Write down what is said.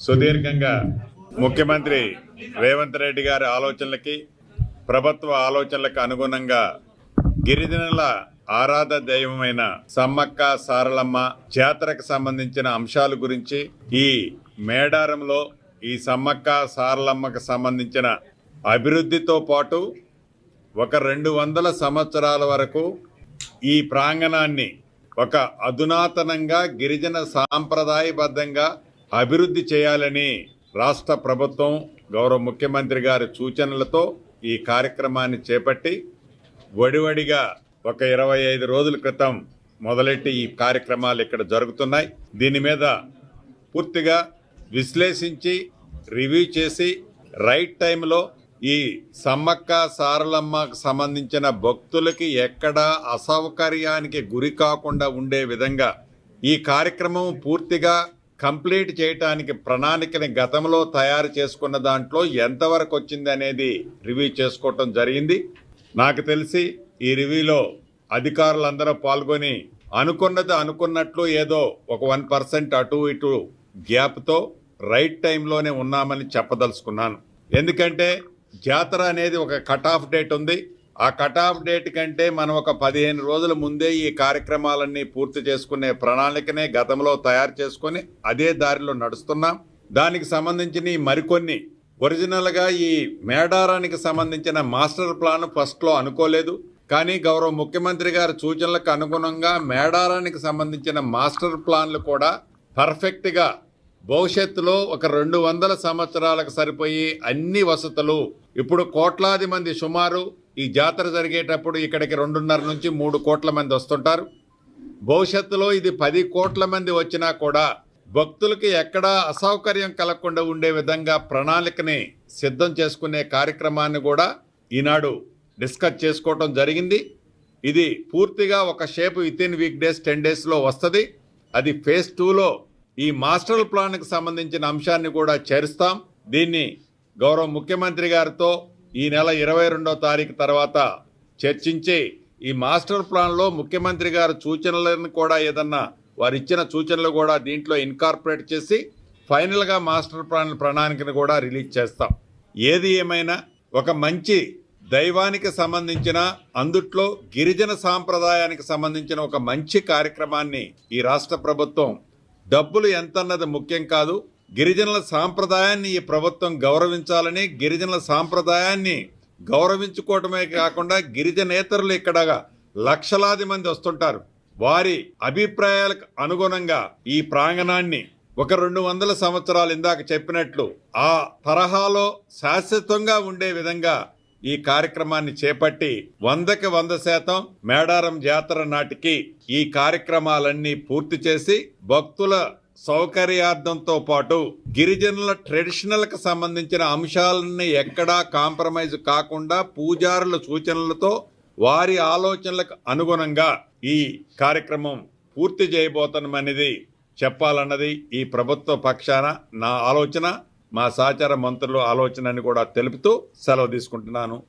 సుదీర్ఘంగా ముఖ్యమంత్రి రేవంత్ రెడ్డి గారి ఆలోచనలకి ప్రభుత్వ ఆలోచనలకు అనుగుణంగా గిరిజనుల ఆరాధ దైవమైన సమ్మక్క సారలమ్మ జాతరకు సంబంధించిన అంశాల గురించి ఈ మేడారంలో ఈ సమ్మక్క సారలమ్మకు సంబంధించిన అభివృద్ధితో పాటు ఒక రెండు వందల సంవత్సరాల వరకు ఈ ప్రాంగణాన్ని ఒక అధునాతనంగా గిరిజన సాంప్రదాయబద్ధంగా అభివృద్ధి చేయాలని రాష్ట్ర ప్రభుత్వం గౌరవ ముఖ్యమంత్రి గారి సూచనలతో ఈ కార్యక్రమాన్ని చేపట్టి వడివడిగా ఒక ఇరవై ఐదు రోజుల క్రితం మొదలెట్టి ఈ కార్యక్రమాలు ఇక్కడ జరుగుతున్నాయి. దీని మీద పూర్తిగా విశ్లేషించి రివ్యూ చేసి రైట్ టైంలో ఈ సమ్మక్క సారలమ్మకు సంబంధించిన భక్తులకి ఎక్కడా అసౌకర్యానికి గురి కాకుండా ఉండే విధంగా ఈ కార్యక్రమం పూర్తిగా కంప్లీట్ చేయటానికి ప్రణాళికని గతంలో తయారు చేసుకున్న దాంట్లో ఎంతవరకు వచ్చింది అనేది రివ్యూ చేసుకోవటం జరిగింది. నాకు తెలిసి ఈ రివ్యూలో అధికారులందరూ పాల్గొని అనుకున్నది అనుకున్నట్లు ఏదో ఒక వన్ పర్సెంట్ అటు ఇటు గ్యాప్తో రైట్ టైంలోనే ఉన్నామని చెప్పదలుచుకున్నాను. ఎందుకంటే జాతర అనేది ఒక కట్ ఆఫ్ డేట్ ఉంది. ఆ కట్ ఆఫ్ డేట్ కంటే మనం ఒక పదిహేను రోజుల ముందే ఈ కార్యక్రమాలన్నీ పూర్తి చేసుకునే ప్రణాళికనే గతంలో తయారు చేసుకొని అదే దారిలో నడుస్తున్నాం. దానికి సంబంధించిన ఈ మరికొన్ని. ఒరిజినల్గా ఈ మేడారానికి సంబంధించిన మాస్టర్ ప్లాన్ ఫస్ట్లో అనుకోలేదు. కానీ గౌరవ ముఖ్యమంత్రి గారి సూచనలకు అనుగుణంగా మేడారానికి సంబంధించిన మాస్టర్ ప్లాన్లు కూడా పర్ఫెక్ట్గా భవిష్యత్తులో ఒక రెండు వందల సంవత్సరాలకు సరిపోయే అన్ని వసతులు. ఇప్పుడు కోట్లాది మంది సుమారు ఈ జాతర జరిగేటప్పుడు ఇక్కడికి రెండున్నర నుంచి మూడు కోట్ల మంది వస్తుంటారు. భవిష్యత్తులో ఇది పది కోట్ల మంది వచ్చినా కూడా భక్తులకి ఎక్కడా అసౌకర్యం కలగకుండా ఉండే విధంగా ప్రణాళికని సిద్ధం చేసుకునే కార్యక్రమాన్ని కూడా ఈనాడు డిస్కస్ చేసుకోవటం జరిగింది. ఇది పూర్తిగా ఒక shape within week days ten డేస్లో వస్తుంది. అది ఫేజ్ టూలో ఈ మాస్టర్ ప్లాన్కి సంబంధించిన అంశాన్ని కూడా చేరుస్తాం. దీన్ని గౌరవ ముఖ్యమంత్రి గారితో ఈ నెల ఇరవై రెండో తారీఖు తర్వాత చర్చించి ఈ మాస్టర్ ప్లాన్లో ముఖ్యమంత్రి గారి సూచనలను కూడా ఏదన్నా వారు ఇచ్చిన సూచనలు కూడా దీంట్లో ఇన్కార్పొరేట్ చేసి ఫైనల్గా మాస్టర్ ప్లాన్ ప్రణాళికను కూడా రిలీజ్ చేస్తాం. ఏది ఏమైనా ఒక మంచి దైవానికి సంబంధించిన అందుట్లో గిరిజన సాంప్రదాయానికి సంబంధించిన ఒక మంచి కార్యక్రమాన్ని ఈ రాష్ట్ర ప్రభుత్వం డబ్బులు ఎంతన్నది ముఖ్యం కాదు. గిరిజనుల సాంప్రదాయాన్ని ఈ ప్రభుత్వం గౌరవించాలని గిరిజనుల సాంప్రదాయాన్ని గౌరవించుకోవటమే కాకుండా గిరిజనేతరులు ఇక్కడ లక్షలాది మంది వస్తుంటారు. వారి అభిప్రాయాలకు అనుగుణంగా ఈ ప్రాంగణాన్ని ఒక రెండు వందల సంవత్సరాలు ఇందాక చెప్పినట్లు ఆ తరహాలో శాశ్వతంగా ఉండే విధంగా ఈ కార్యక్రమాన్ని చేపట్టి వందకి వంద శాతం మేడారం జాతర నాటికి ఈ కార్యక్రమాలన్నీ పూర్తి చేసి భక్తుల సౌకర్యార్థంతో పాటు గిరిజనుల ట్రెడిషనల్కి సంబంధించిన అంశాలని ఎక్కడా కాంప్రమైజ్ కాకుండా పూజారుల సూచనలతో వారి ఆలోచనలకు అనుగుణంగా ఈ కార్యక్రమం పూర్తి చేయబోతున్నామనేది చెప్పాలన్నది ఈ ప్రభుత్వ పక్షాన నా ఆలోచన. మా సహచార మంత్రుల ఆలోచన అని కూడా తెలుపుతూ సెలవు తీసుకుంటున్నాను.